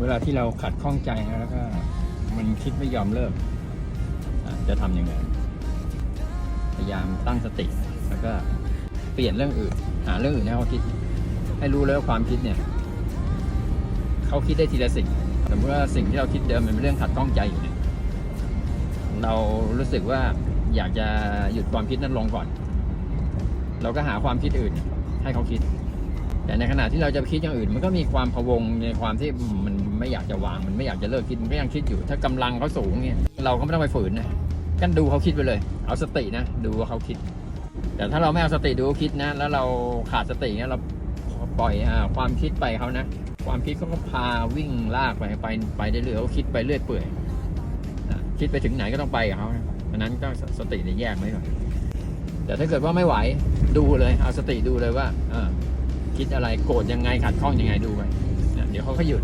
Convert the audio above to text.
เวลาที่เราขัดข้องใจนะแล้วก็มันคิดไม่ยอมเลิกจะทำยังไง พยายามตั้งสติ แล้วก็เปลี่ยนเรื่องอื่น หาเรื่องอื่นให้เขาคิด ให้รู้เลยว่าความคิดเนี่ย เขาคิดได้ทีละสิ่ง สมมติว่าสิ่งที่เราคิดเดิมมันเป็นเรื่องขัดข้องใจอยู่เนี่ยเรารู้สึกว่าอยากจะหยุดความคิดนั้นลงก่อน เราก็หาความคิดอื่น ให้เขาคิด แต่ในขณะที่เราจะคิดอย่างอื่น มันก็มีความพะวงในความที่มัน ไม่อยากจะวางมันไม่อยากจะเลิกคิดมันก็ยังคิดอยู่ ถ้ากำลังเขาสูงเนี่ยเราก็ไม่ต้องไปฝืนนะกันดูเขาคิดไปเลย เอาสตินะดูว่าเขาคิด แต่ถ้าเราไม่เอาสติดูเขาคิดนะ แล้วเราขาดสติเนี่ยเราปล่อยอความคิดไปเขานะ ความคิดเขาก็พาวิ่งลากไปไปไปได้เรื่อยเขาคิดไปเรื่อยเปื่อยคิดไปถึงไหนก็ต้องไปกับเขานะเพราะนั้นก็สติเนี่ยแยกไว้ก่อนแต่ถ้าเกิดว่าไม่ไหวดูเลย เอาสติดูเลยว่าคิดอะไรโกรธยังไงขัดข้องยังไงดูไปเดี๋ยวเขาก็หยุด